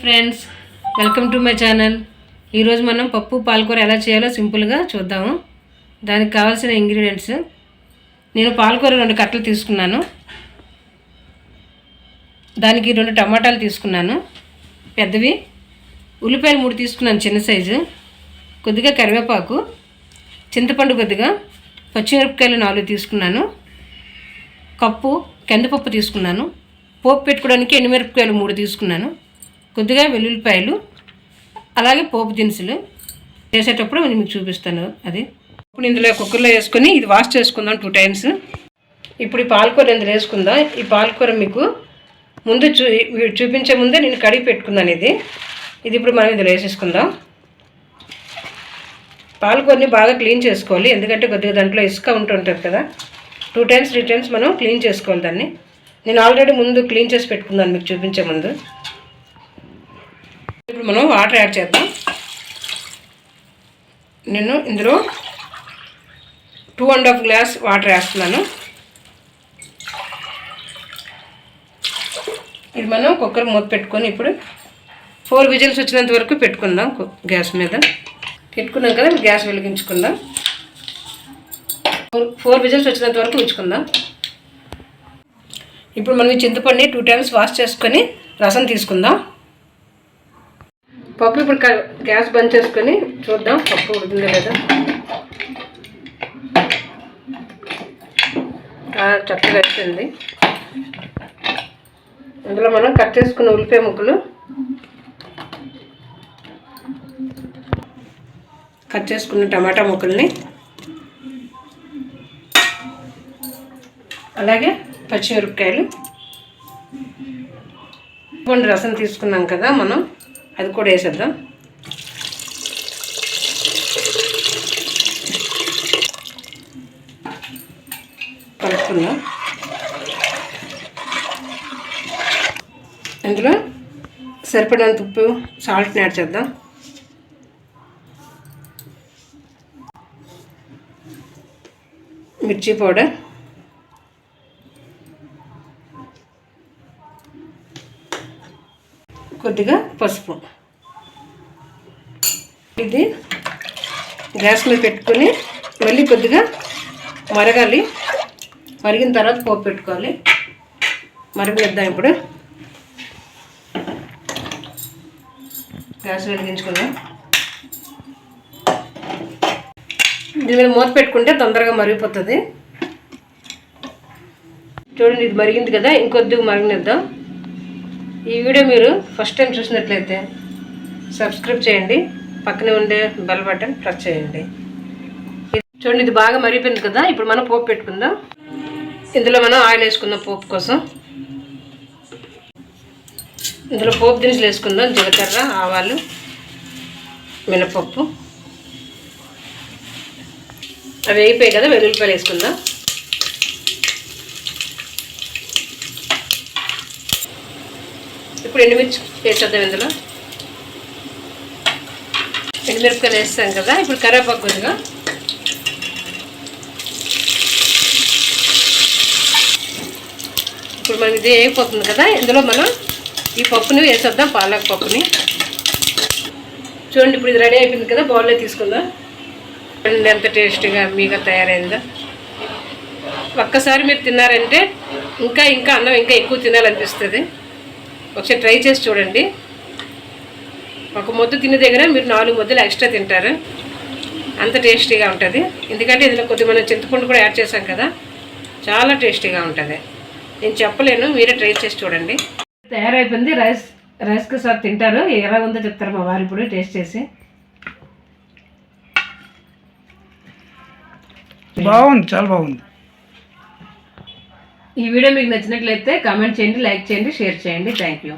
Friends welcome to my channel. ఈరోజు మనం పప్పు పాలకూర ఎలా చేయాలో సింపుల్గా చూద్దాము దానికి కావాల్సిన ఇంగ్రీడియంట్స్. నేను పాలకూర రెండు కట్టలు తీసుకున్నాను. దానికి రెండు టమాటాలు తీసుకున్నాను. పెద్దవి. ఉల్లిపాయలు మూడు తీసుకున్నాను చిన్న సైజు. కొద్దిగా కరివేపాకు. చింతపండు కొద్దిగా. పచ్చిమిరపకాయలు నాలుగు తీసుకున్నాను. కప్పు కందిపప్పు తీసుకున్నాను. పోపు పెట్టుకోవడానికి ఎండుమిరపకాయలు మూడు తీసుకున్నాను. కొద్దిగా వెల్లుల్లిపాయలు అలాగే పోపు దినుసులు చేసేటప్పుడు నేను మీకు చూపిస్తాను అది. ఇప్పుడు ఇందులో కుక్కర్లో వేసుకొని ఇది వాష్ చేసుకుందాం టూ టైమ్స్. ఇప్పుడు ఈ పాలకూర ఇందులో వేసుకుందాం. ఈ పాలకూర మీకు ముందు చూ చూపించే ముందే నేను కడిగి పెట్టుకున్నాను ఇది. ఇది ఇప్పుడు మనం ఇందులో వేసేసుకుందాం. పాలకూరని బాగా క్లీన్ చేసుకోవాలి. ఎందుకంటే కొద్దిగా దాంట్లో ఇసుక ఉంటుంటుంది కదా. టూ టైమ్స్ త్రీ టైమ్స్ మనం క్లీన్ చేసుకోవాలి దాన్ని. నేను ఆల్రెడీ ముందు క్లీన్ చేసి పెట్టుకున్నాను మీకు చూపించే ముందు. ఇప్పుడు మనం వాటర్ యాడ్ చేద్దాం. నేను ఇందులో two and half glass water వేస్తున్నాను ఇది మనం కుక్కర్ మూత పెట్టుకొని ఇప్పుడు ఫోర్ విజిల్స్ వచ్చినంత వరకు పెట్టుకుందాం గ్యాస్ మీద. పెట్టుకున్నాం కదా గ్యాస్ వెలిగించుకుందాం. ఫోర్ ఫోర్ విజిల్స్ వచ్చినంత వరకు ఉంచుకుందాం. ఇప్పుడు మనం ఈ చింతపండుని టూ టైమ్స్ వాష్ చేసుకొని రసం తీసుకుందాం. పప్పు ఇప్పుడు గ్యాస్ బంద్ చేసుకొని చూద్దాం పప్పు ఉడికింది లేదా. చక్కగా వచ్చింది ఇందులో మనం కట్ చేసుకున్న ఉల్లిపాయ ముక్కలు కట్ చేసుకున్న టమాటా ముక్కల్ని అలాగే పచ్చిమిరపకాయలు కొన్ని రసం తీసుకున్నాం కదా మనం. అది కూడా వేసేద్దాం. కలుపుకుందాం. అందులో సరిపడినంత ఉప్పు సాల్ట్ని యాడ్ చేద్దాం. మిర్చి పౌడర్ కొద్దిగా పసుపు. ఇది గ్యాస్ మీద పెట్టుకొని మళ్ళీ కొద్దిగా మరగాలి. మరిగిన తర్వాత పోపు పెట్టుకోవాలి. మరగనిద్దాం ఇప్పుడు. గ్యాస్ వెలిగించుకుందాం. దీని మీద మూత పెట్టుకుంటే తొందరగా మరిగిపోతుంది. చూడండి ఇది మరిగింది కదా ఇంకొద్దిగా మరిగినిద్దాం. ఈ వీడియో మీరు ఫస్ట్ టైం చూసినట్లయితే సబ్స్క్రైబ్ చేయండి. పక్కనే ఉండే బెల్ బటన్ ప్రెస్ చేయండి. ఇది చూడండి ఇది బాగా మరిగిపోయింది కదా? ఇప్పుడు మనం పోపు పెట్టుకుందాం. ఇందులో మనం ఆయిల్ వేసుకుందాం పోపు కోసం. ఇందులో పోపు దినుసులు వేసుకుందాం జీలకర్ర ఆవాలు మినపప్పు. అవి వేగిపోయాయి కదా వెల్లుల్లిపాయలు వేసుకుందాం. ఇప్పుడు ఎండుమిర్చి వేసేద్దాం ఇందులో. ఎండుమిరపకాయలు వేస్తాం కదా ఇప్పుడు కరేపాకు కొద్దిగా ఇప్పుడు మనం ఇది అయిపోతుంది కదా ఇందులో మనం ఈ పప్పుని వేసేద్దాం పాలక్ పప్పుని. చూడండి ఇప్పుడు ఇది రెడీ అయిపోయింది కదా బౌల్లో తీసుకుందాం. చూడండి ఎంత టేస్టీగా మీగా తయారైందో. ఒక్కసారి మీరు తిన్నారంటే ఇంకా ఇంకా అన్నం ఇంకా ఎక్కువ తినాలనిపిస్తుంది. ఒకసారి ట్రై చేసి చూడండి. ఒక ముద్ద తినే దగ్గర మీరు నాలుగు ముద్దలు ఎక్స్ట్రా తింటారు. అంత టేస్టీగా ఉంటుంది. ఎందుకంటే ఇందులో కొద్ది మనం చింతపండు కూడా యాడ్ చేసాం కదా చాలా టేస్టీగా ఉంటుంది. నేను చెప్పలేను మీరే ట్రై చేసి చూడండి. తయారైపోయింది. రైస్ రైస్కి సార్ తింటారు. ఎలా ఉందో చెప్తారు మా వారు ఇప్పుడు టేస్ట్ చేసి. బాగుంది చాలా బాగుంది. ఈ వీడియో మీకు నచ్చినట్లయితే కామెంట్ చేయండి లైక్ చేయండి షేర్ చేయండి. Thank you.